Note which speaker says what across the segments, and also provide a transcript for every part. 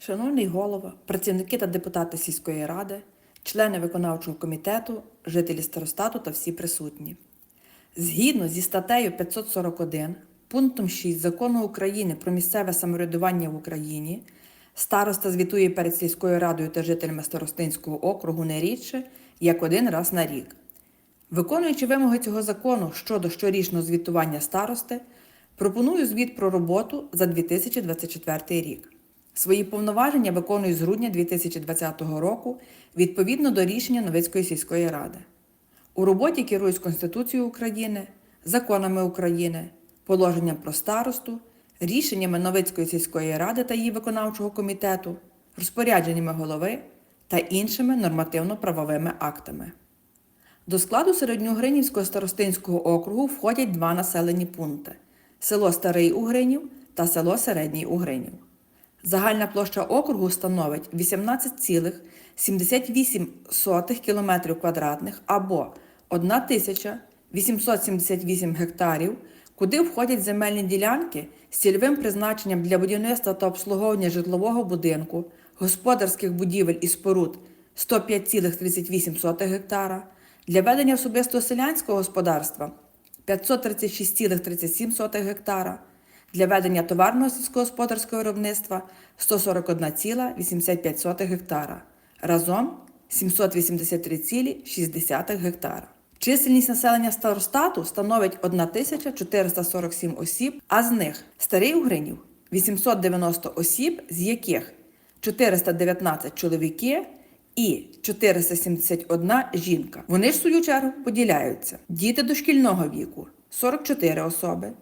Speaker 1: Шановний голова, працівники та депутати сільської ради, члени виконавчого комітету, жителі старостату та всі присутні. Згідно зі статтею 541 пунктом 6 Закону України про місцеве самоврядування в Україні, староста звітує перед сільською радою та жителями Старостинського округу не рідше, як один раз на рік. Виконуючи вимоги цього закону щодо щорічного звітування старости, пропоную звіт про роботу за 2024 рік. Свої повноваження виконую з грудня 2020 року відповідно до рішення Новицької сільської ради. У роботі керуюсь Конституцією України, законами України, положенням про старосту, рішеннями Новицької сільської ради та її виконавчого комітету, розпорядженнями голови та іншими нормативно-правовими актами. До складу Середньогринівського старостинського округу входять два населені пункти село Старий Угринів та село Середній Угринів. Загальна площа округу становить 18,78 км квадратних або 1878 гектарів, куди входять земельні ділянки з цільовим призначенням для будівництва та обслуговування житлового будинку, господарських будівель і споруд 105,38 гектара, для ведення особистого селянського господарства 536,37 гектара, для ведення товарного сільськогосподарського виробництва 141,85 гектара, разом 783,6 гектара. Чисельність населення старостату становить 1447 осіб, а з них старий Угринів 890 осіб, з яких 419 чоловіки і 471 жінка. Вони ж в свою чергу поділяються: діти дошкільного віку 44 особи,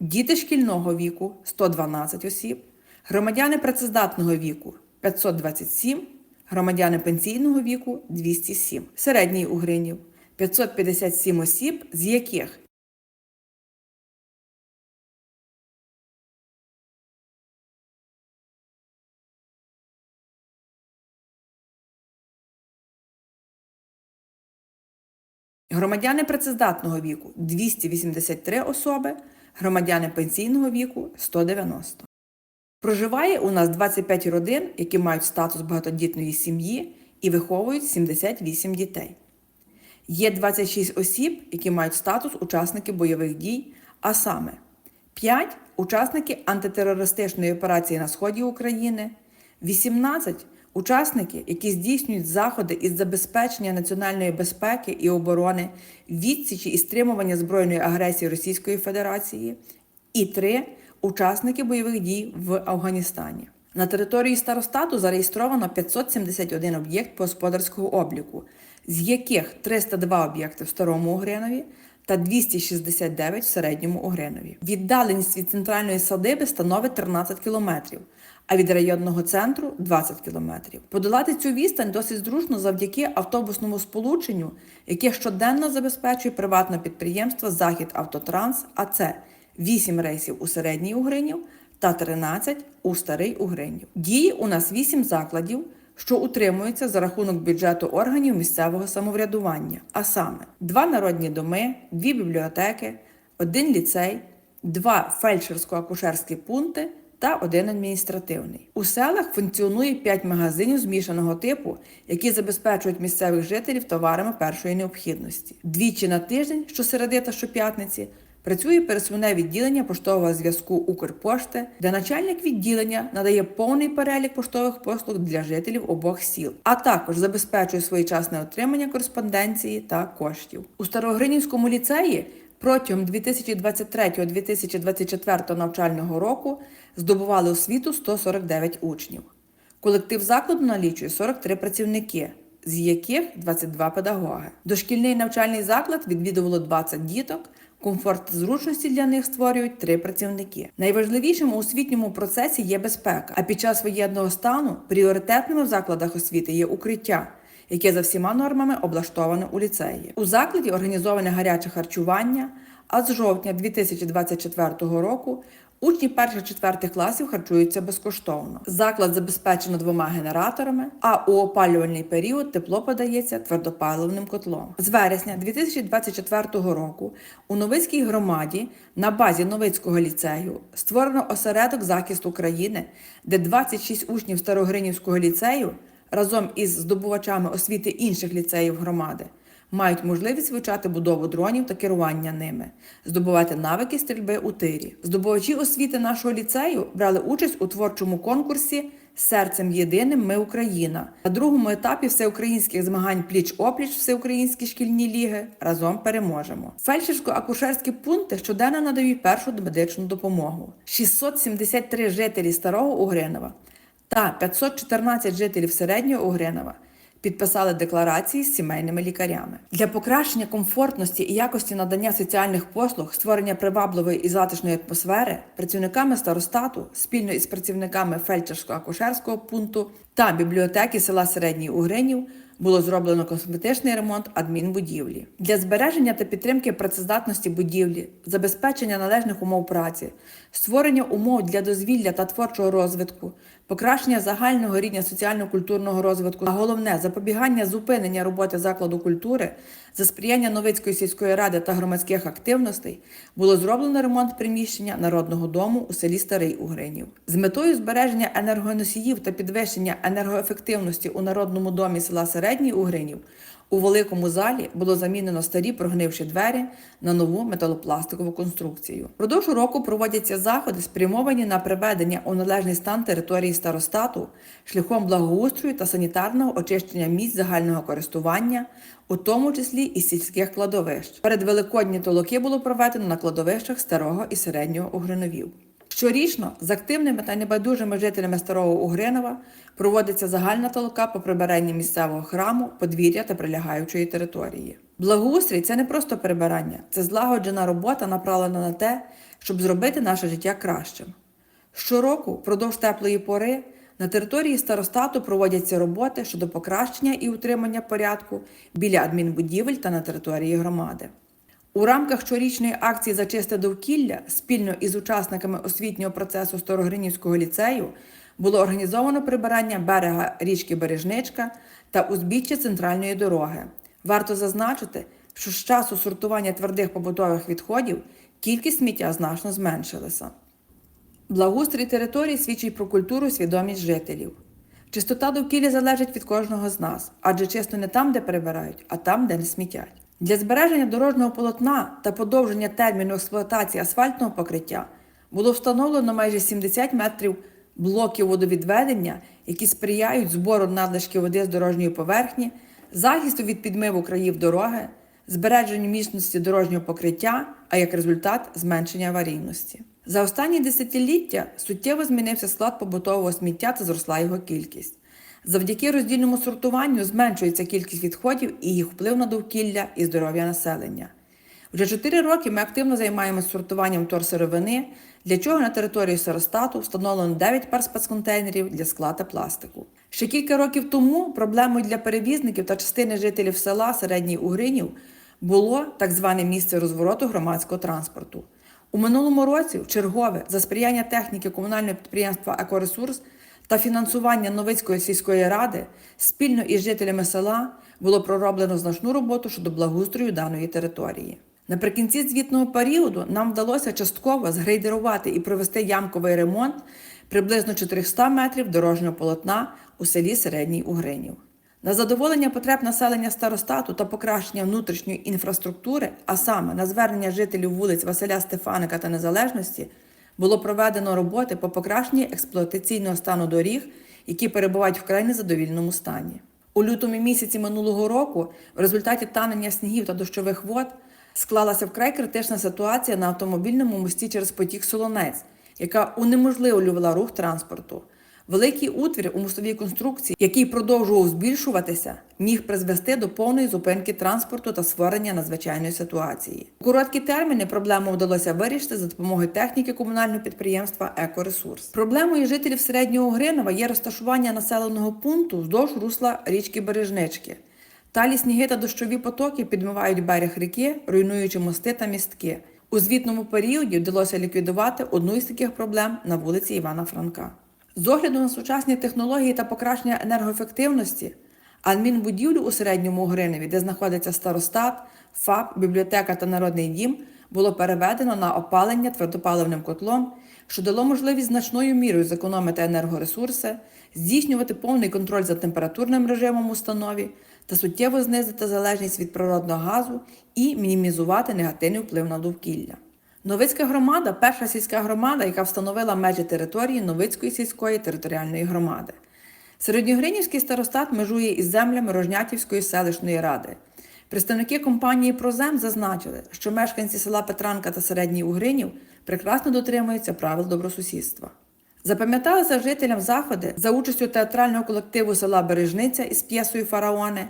Speaker 1: діти шкільного віку 112 осіб, громадяни працездатного віку 527, громадяни пенсійного віку 207, середній угринів 557 осіб, з яких Громадяни працездатного віку 283 особи, громадяни пенсійного віку 190. Проживає у нас 25 родин, які мають статус багатодітної сім'ї і виховують 78 дітей. Є 26 осіб, які мають статус учасники бойових дій, а саме 5 учасники антитерористичної операції на сході України, 18 учасники, які здійснюють заходи із забезпечення національної безпеки і оборони, відсічі і стримування збройної агресії Російської Федерації, і 3 учасники бойових дій в Афганістані. На території старостату зареєстровано 571 об'єкт по господарського обліку, з яких 302 об'єкти в Старому Угринові та 269 в середньому Угринові. Віддаленість від центральної садиби становить 13 кілометрів, а від районного центру 20 кілометрів. Подолати цю відстань досить зручно завдяки автобусному сполученню, яке щоденно забезпечує приватне підприємство Захід Автотранс, а це 8 рейсів у середній Угринів та 13 у старий Угринів. Діє у нас 8 закладів, що утримуються за рахунок бюджету органів місцевого самоврядування, а саме два народні доми, дві бібліотеки, один ліцей, два фельдшерсько-акушерські пункти та один адміністративний. У селах функціонує 5 магазинів змішаного типу, які забезпечують місцевих жителів товарами першої необхідності. Двічі на тиждень, щосереди та щоп'ятниці, Працює пересувне відділення поштового зв'язку Укрпошти, де начальник відділення надає повний перелік поштових послуг для жителів обох сіл, а також забезпечує своєчасне отримання кореспонденції та коштів. У Старогринівському ліцеї протягом 2023-2024 навчального року здобували освіту 149 учнів. Колектив закладу налічує 43 працівники, з яких 22 педагоги. Дошкільний навчальний заклад відвідувало 20 діток. Комфорт зручності для них створюють три працівники. Найважливішим у освітньому процесі є безпека, а під час воєнного стану пріоритетними в закладах освіти є укриття, яке за всіма нормами облаштоване у ліцеї. У закладі організоване гаряче харчування, а з жовтня 2024 року Учні перших-четвертих класів харчуються безкоштовно. Заклад забезпечено двома генераторами, а у опалювальний період тепло подається твердопаливним котлом. З вересня 2024 року у Новицькій громаді на базі Новицького ліцею створено осередок захисту України, де 26 учнів Старогринівського ліцею разом із здобувачами освіти інших ліцеїв громади мають можливість вивчати будову дронів та керування ними, здобувати навики стрільби у тирі. Здобувачі освіти нашого ліцею брали участь у творчому конкурсі Серцем єдиним ми Україна на другому етапі всеукраїнських змагань пліч-опліч всеукраїнські шкільні ліги разом переможемо. Фельдшерсько-акушерські пункти щоденно надають першу медичну допомогу. 673 жителі старого Угринова та 514 жителів середнього Угринова підписали декларації з сімейними лікарями. Для покращення комфортності і якості надання соціальних послуг, створення привабливої і затишної атмосфери, працівниками старостату спільно із працівниками фельдшерсько-акушерського пункту та бібліотеки села Середній Угринів було зроблено косметичний ремонт адмінбудівлі. Для збереження та підтримки працездатності будівлі, забезпечення належних умов праці, створення умов для дозвілля та творчого розвитку, покращення загального рівня соціально-культурного розвитку, а головне запобігання зупинення роботи закладу культури за сприяння Новицької сільської ради та громадських активностей було зроблено ремонт приміщення народного дому у селі Старий Угринів з метою збереження енергоносіїв та підвищення енергоефективності у народному домі села Середній Угринів. У великому залі було замінено старі прогнивші двері на нову металопластикову конструкцію. Продовж року проводяться заходи, спрямовані на приведення у належний стан території старостату шляхом благоустрою та санітарного очищення місць загального користування, у тому числі і сільських кладовищ. Перед великодні толоки було проведено на кладовищах старого і середнього Угриновів. Щорічно з активними та небайдужими жителями старого Угринова проводиться загальна толока по прибиранні місцевого храму, подвір'я та прилягаючої території. Благоустрій це не просто прибирання, це злагоджена робота, направлена на те, щоб зробити наше життя кращим. Щороку, впродовж теплої пори, на території старостату проводяться роботи щодо покращення і утримання порядку біля адмінбудівель та на території громади. У рамках щорічної акції «Зачисте довкілля спільно із учасниками освітнього процесу Старогринівського ліцею було організовано прибирання берега річки Бережничка та узбіччя центральної дороги. Варто зазначити, що з часу сортування твердих побутових відходів кількість сміття значно зменшилася. Благоустрій території свідчить про культуру і свідомість жителів. Чистота довкілля залежить від кожного з нас, адже чисто не там, де прибирають, а там, де не смітять. Для збереження дорожнього полотна та подовження терміну експлуатації асфальтного покриття було встановлено майже 70 метрів блоків водовідведення, які сприяють збору надлишки води з дорожньої поверхні, захисту від підмиву країв дороги, збереженню міцності дорожнього покриття, а як результат зменшення аварійності. За останні десятиліття суттєво змінився склад побутового сміття та зросла його кількість. Завдяки роздільному сортуванню зменшується кількість відходів і їх вплив на довкілля і здоров'я населення. Вже 4 роки ми активно займаємося сортуванням торсировини, для чого на території Саростату встановлено 9 пар спецконтейнерів для скла та пластику. Ще кілька років тому проблемою для перевізників та частини жителів села Середній Угринів було так зване місце розвороту громадського транспорту. У минулому році в чергове за сприяння техніки комунального підприємства Екоресурс та фінансування Новицької сільської ради спільно із жителями села було пророблено значну роботу щодо благоустрою даної території. Наприкінці звітного періоду нам вдалося частково згрейдерувати і провести ямковий ремонт приблизно 400 метрів дорожнього полотна у селі Середній Угринів. На задоволення потреб населення старостату та покращення внутрішньої інфраструктури, а саме на звернення жителів вулиць Василя Стефаника та Незалежності, було проведено роботи по покращенні експлуатаційного стану доріг, які перебувають в край незадовільному стані. У лютому місяці минулого року, в результаті танення снігів та дощових вод, склалася вкрай критична ситуація на автомобільному мості через потік Солонець, яка унеможливлювала рух транспорту. Великий утвір у мостовій конструкції, який продовжував збільшуватися, міг призвести до повної зупинки транспорту та створення надзвичайної ситуації. У короткі терміни проблему вдалося вирішити за допомогою техніки комунального підприємства Екоресурс. Проблемою жителів середнього Гринова є розташування населеного пункту вздовж русла річки Бережнички. Талі сніги та дощові потоки підмивають берег ріки, руйнуючи мости та містки. У звітному періоді вдалося ліквідувати одну із таких проблем на вулиці Івана Франка. З огляду на сучасні технології та покращення енергоефективності, адмінбудівлю у середньому Гриневі, де знаходиться старостат, ФАП, бібліотека та народний дім, було переведено на опалення твердопаливним котлом, що дало можливість значною мірою зекономити енергоресурси, здійснювати повний контроль за температурним режимом установі та суттєво знизити залежність від природного газу і мінімізувати негативний вплив на довкілля. Новицька громада перша сільська громада, яка встановила межі території Новицької сільської територіальної громади. Середньогринівський старостат межує із землями Рожнятівської селищної ради. Представники компанії Прозем зазначили, що мешканці села Петранка та Середній Угринів прекрасно дотримуються правил добросусідства. Запам'яталися жителям заходи за участю театрального колективу села Бережниця із п'єсою Фараони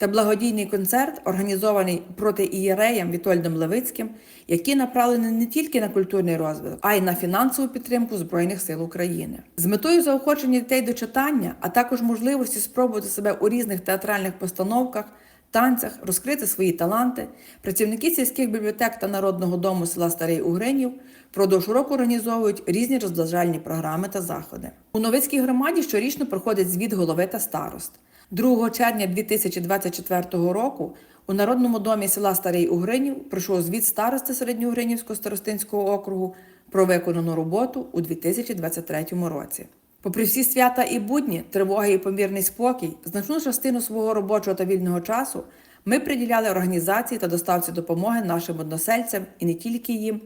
Speaker 1: та благодійний концерт, організований проти ієреям Вітольдом Левицьким, які направлені не тільки на культурний розвиток, а й на фінансову підтримку Збройних сил України. З метою заохочення дітей до читання, а також можливості спробувати себе у різних театральних постановках. Танцях розкрити свої таланти, працівники сільських бібліотек та народного дому села Старий Угринів впродовж року організовують різні розважальні програми та заходи. У Новицькій громаді щорічно проходить звіт голови та старост. 2 червня 2024 року у Народному домі села Старий Угринів пройшов звіт старости Середньоугринівського старостинського округу про виконану роботу у 2023 році. Попри всі свята і будні, тривоги і помірний спокій, значну частину свого робочого та вільного часу ми приділяли організації та доставці допомоги нашим односельцям і не тільки їм,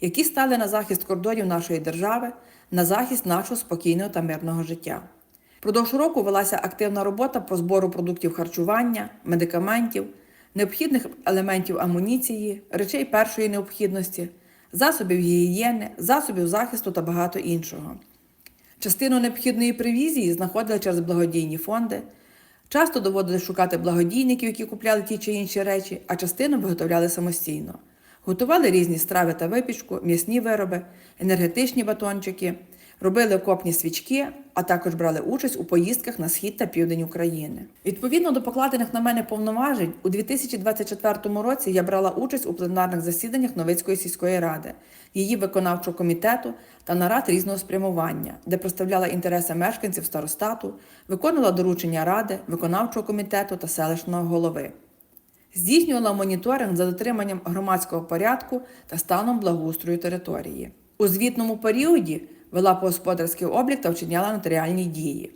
Speaker 1: які стали на захист кордонів нашої держави, на захист нашого спокійного та мирного життя. Продовж року велася активна робота по збору продуктів харчування, медикаментів, необхідних елементів амуніції, речей першої необхідності, засобів гігієни, засобів захисту та багато іншого. Частину необхідної привізії знаходили через благодійні фонди. Часто доводили шукати благодійників, які купляли ті чи інші речі, а частину виготовляли самостійно. Готували різні страви та випічку, м'ясні вироби, енергетичні батончики, робили окопні свічки, а також брали участь у поїздках на схід та південь України. Відповідно до покладених на мене повноважень, у 2024 році я брала участь у пленарних засіданнях Новицької сільської ради, її виконавчого комітету та нарад різного спрямування, де представляла інтереси мешканців старостату, виконувала доручення ради, виконавчого комітету та селищного голови. Здійснювала моніторинг за дотриманням громадського порядку та станом благоустрою території. У звітному періоді вела господарський облік та вчиняла нотаріальні дії.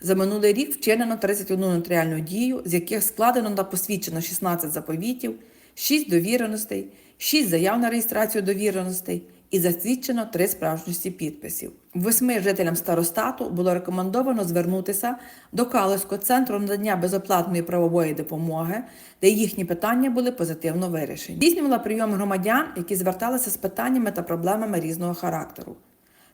Speaker 1: За минулий рік вчинено 31 нотаріальну дію, з яких складено та посвідчено 16 заповітів, 6 довіреностей, 6 заяв на реєстрацію довіреностей і засвідчено 3 справжності підписів. Восьми жителям старостату було рекомендовано звернутися до Калиського центру надання безоплатної правової допомоги, де їхні питання були позитивно вирішені. Здійснювала прийом громадян, які зверталися з питаннями та проблемами різного характеру.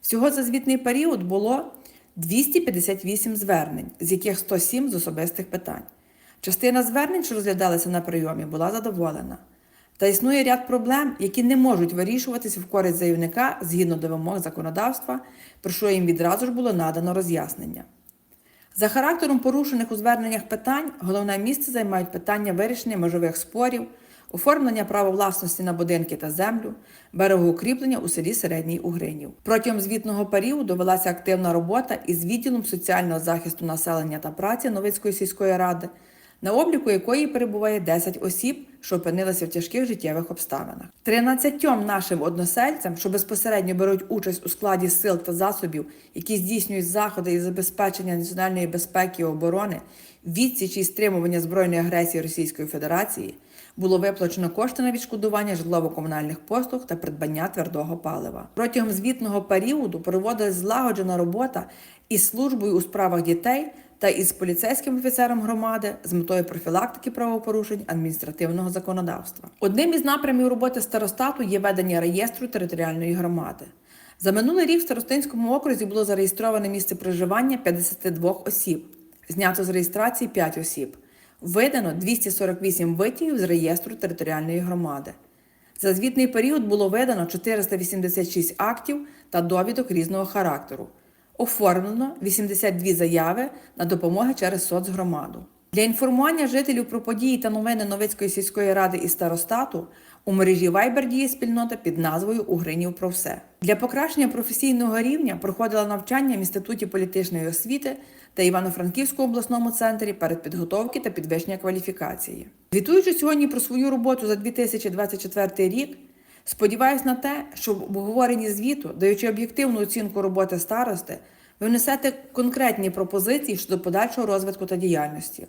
Speaker 1: Всього за звітний період було 258 звернень, з яких 107 з особистих питань. Частина звернень, що розглядалися на прийомі, була задоволена. Та існує ряд проблем, які не можуть вирішуватися в користь заявника згідно до вимог законодавства, про що їм відразу ж було надано роз'яснення. За характером порушених у зверненнях питань головне місце займають питання вирішення межових спорів, оформлення права власності на будинки та землю, берегоукріплення у селі Середній Угринів. Протягом звітного періоду велася активна робота із відділом соціального захисту населення та праці Новицької сільської ради, на обліку якої перебуває 10 осіб, що опинилися в тяжких життєвих обставинах. 13 нашим односельцям, що безпосередньо беруть участь у складі сил та засобів, які здійснюють заходи із забезпечення національної безпеки і оборони, відсічі і стримування збройної агресії Російської Федерації, було виплачено кошти на відшкодування житлово-комунальних послуг та придбання твердого палива. Протягом звітного періоду проводилась злагоджена робота із службою у справах дітей та із поліцейським офіцером громади з метою профілактики правопорушень адміністративного законодавства. Одним із напрямів роботи старостату є ведення реєстру територіальної громади. За минулий рік в Старостинському окрузі було зареєстроване місце проживання 52 осіб, знято з реєстрації 5 осіб. Видано 248 витягів з реєстру територіальної громади. За звітний період було видано 486 актів та довідок різного характеру. Оформлено 82 заяви на допомоги через соцгромаду. Для інформування жителів про події та новини Новицької сільської ради і старостату У мережі Viber діє спільнота під назвою Угринів про все. Для покращення професійного рівня проходила навчання в Інституті політичної освіти та Івано-Франківському обласному центрі передпідготовки та підвищення кваліфікації. Звітуючи сьогодні про свою роботу за 2024 рік, сподіваюся на те, що в обговоренні звіту, даючи об'єктивну оцінку роботи старости, ви внесете конкретні пропозиції щодо подальшого розвитку та діяльності.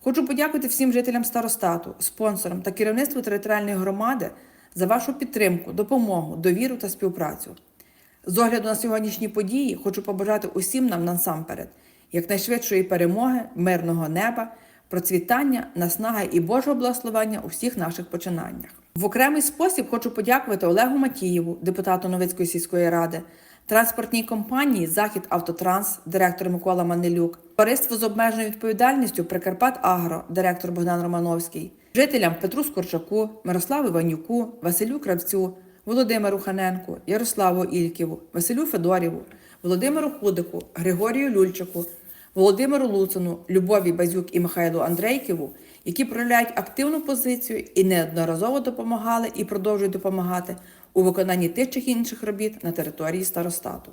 Speaker 1: Хочу подякувати всім жителям старостату, спонсорам та керівництву територіальної громади за вашу підтримку, допомогу, довіру та співпрацю. З огляду на сьогоднішні події хочу побажати усім нам насамперед якнайшвидшої перемоги, мирного неба, процвітання, наснаги і Божого благословення у всіх наших починаннях. В окремий спосіб хочу подякувати Олегу Матієву, депутату Новицької сільської ради, транспортній компанії Захід Автотранс, директор Микола Манилюк, товариство з обмеженою відповідальністю Прикарпат Агро, директор Богдан Романовський, жителям Петру Скорчаку, Мирославу Іванюку, Василю Кравцю, Володимиру Ханенку, Ярославу Ільківу, Василю Федоріву, Володимиру Худику, Григорію Люльчику, Володимиру Луцину, Любові Базюк і Михайлу Андрейківу, які проявляють активну позицію і неодноразово допомагали і продовжують допомагати у виконанні тих чи інших робіт на території старостату.